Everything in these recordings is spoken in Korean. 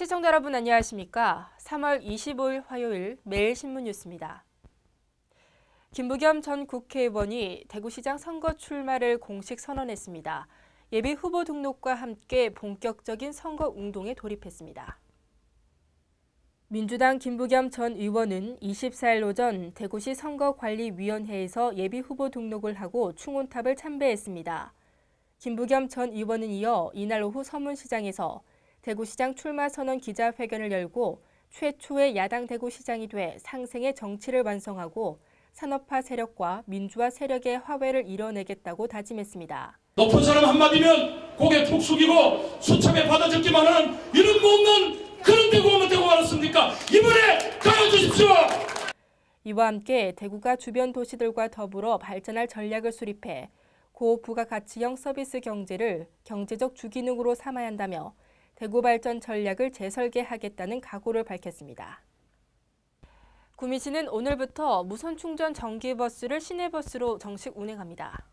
시청자 여러분 안녕하십니까? 3월 25일 화요일 매일 신문 뉴스입니다. 김부겸 전 국회의원이 대구시장 선거 출마를 공식 선언했습니다. 예비 후보 등록과 함께 본격적인 선거 운동에 돌입했습니다. 민주당 김부겸 전 의원은 24일 오전 대구시 선거관리위원회에서 예비 후보 등록을 하고 충원탑을 참배했습니다. 김부겸 전 의원은 이어 이날 오후 서문시장에서 대구시장 출마 선언 기자회견을 열고 최초의 야당 대구시장이 돼 상생의 정치를 완성하고 산업화 세력과 민주화 세력의 화해를 이뤄내겠다고 다짐했습니다. 높은 사람 한마디면 고개 푹 숙이고 수참에 받아적기만 하는 이런 못난 그런 대구가 되고 말았습니까? 이번에 가려주십시오! 이와 함께 대구가 주변 도시들과 더불어 발전할 전략을 수립해 고부가가치형 서비스 경제를 경제적 주기능으로 삼아야 한다며 대구 발전 전략을 재설계하겠다는 각오를 밝혔습니다. 구미시는 오늘부터 무선 충전 전기버스를 시내버스로 정식 운행합니다.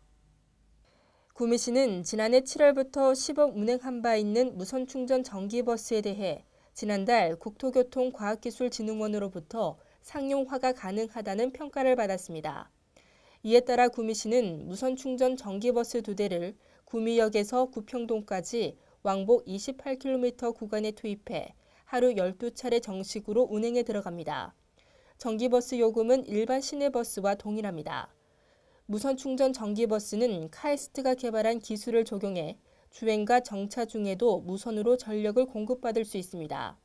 구미시는 지난해 7월부터 시범 운행한 바 있는 무선 충전 전기버스에 대해 지난달 국토교통과학기술진흥원으로부터 상용화가 가능하다는 평가를 받았습니다. 이에 따라 구미시는 무선 충전 전기버스 두 대를 구미역에서 구평동까지 왕복 28km 구간에 투입해 하루 12차례 정식으로 운행에 들어갑니다. 전기버스 요금은 일반 시내버스와 동일합니다. 무선 충전 전기버스는 카에스트가 개발한 기술을 적용해 주행과 정차 중에도 무선으로 전력을 공급받을 수 있습니다.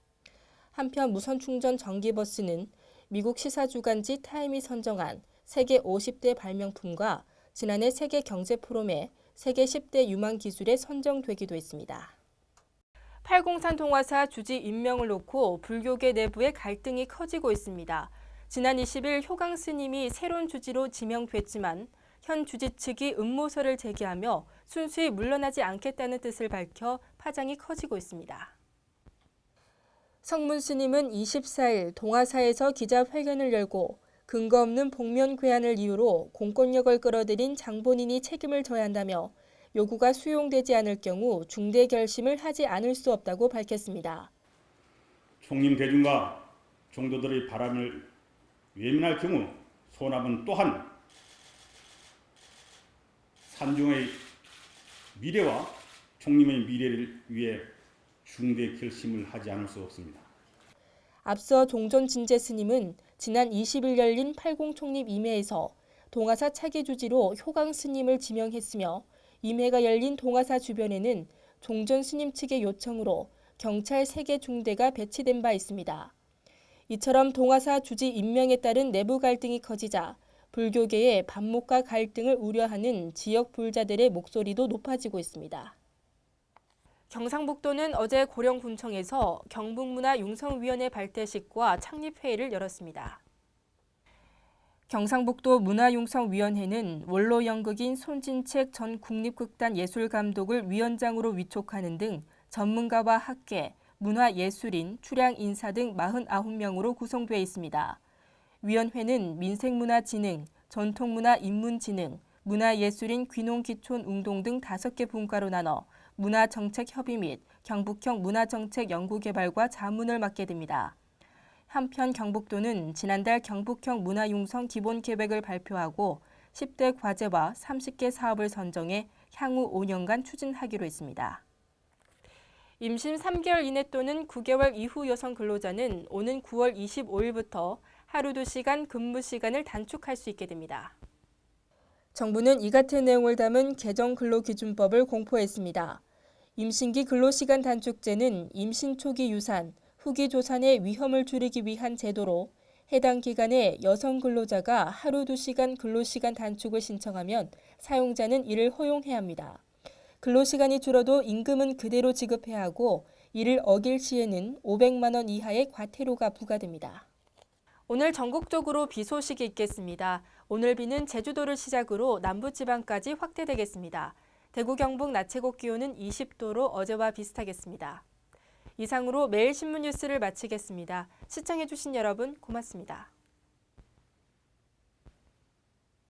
한편 무선 충전 전기버스는 미국 시사주간지 타임이 선정한 세계 50대 발명품과 지난해 세계 경제 포럼에 세계 10대 유망 기술에 선정되기도 했습니다. 팔공산 동화사 주지 임명을 놓고 불교계 내부의 갈등이 커지고 있습니다. 지난 20일 효강 스님이 새로운 주지로 지명됐지만 현 주지 측이 음모설을 제기하며 순수히 물러나지 않겠다는 뜻을 밝혀 파장이 커지고 있습니다. 성문 스님은 24일 동화사에서 기자회견을 열고 근거 없는 복면 괴한을 이유로 공권력을 끌어들인 장본인이 책임을 져야 한다며 요구가 수용되지 않을 경우 중대 결심을 하지 않을 수 없다고 밝혔습니다. 총림 대중과 종도들의 바람을 외면할 경우 소남은 또한 산중의 미래와 총림의 미래를 위해 중대 결심을 하지 않을 수 없습니다. 앞서 종전 진제 스님은 지난 20일 열린 팔공총립 임회에서 동아사 차기 주지로 효강 스님을 지명했으며 임회가 열린 동아사 주변에는 종전 스님 측의 요청으로 경찰 3개 중대가 배치된 바 있습니다. 이처럼 동아사 주지 임명에 따른 내부 갈등이 커지자 불교계의 반목과 갈등을 우려하는 지역 불자들의 목소리도 높아지고 있습니다. 경상북도는 어제 고령군청에서 경북문화융성위원회 발대식과 창립회의를 열었습니다. 경상북도 문화융성위원회는 원로 연극인 손진책 전 국립극단 예술감독을 위원장으로 위촉하는 등 전문가와 학계, 문화예술인, 출향 인사 등 49명으로 구성되어 있습니다. 위원회는 민생문화진흥, 전통문화 인문진흥, 문화예술인 귀농기촌운동 등 5개 분과로 나눠 문화정책협의 및 경북형 문화정책 연구개발과 자문을 맡게 됩니다. 한편 경북도는 지난달 경북형 문화융성 기본계획을 발표하고 10대 과제와 30개 사업을 선정해 향후 5년간 추진하기로 했습니다. 임신 3개월 이내 또는 9개월 이후 여성 근로자는 오는 9월 25일부터 하루 2시간 근무 시간을 단축할 수 있게 됩니다. 정부는 이 같은 내용을 담은 개정 근로기준법을 공포했습니다. 임신기 근로시간 단축제는 임신 초기 유산, 후기 조산의 위험을 줄이기 위한 제도로 해당 기간에 여성 근로자가 하루 2시간 근로시간 단축을 신청하면 사용자는 이를 허용해야 합니다. 근로시간이 줄어도 임금은 그대로 지급해야 하고 이를 어길 시에는 500만 원 이하의 과태료가 부과됩니다. 오늘 전국적으로 비 소식이 있겠습니다. 오늘 비는 제주도를 시작으로 남부지방까지 확대되겠습니다. 대구 경북 낮 최고 기온은 20도로 어제와 비슷하겠습니다. 이상으로 매일 신문 뉴스를 마치겠습니다. 시청해주신 여러분 고맙습니다.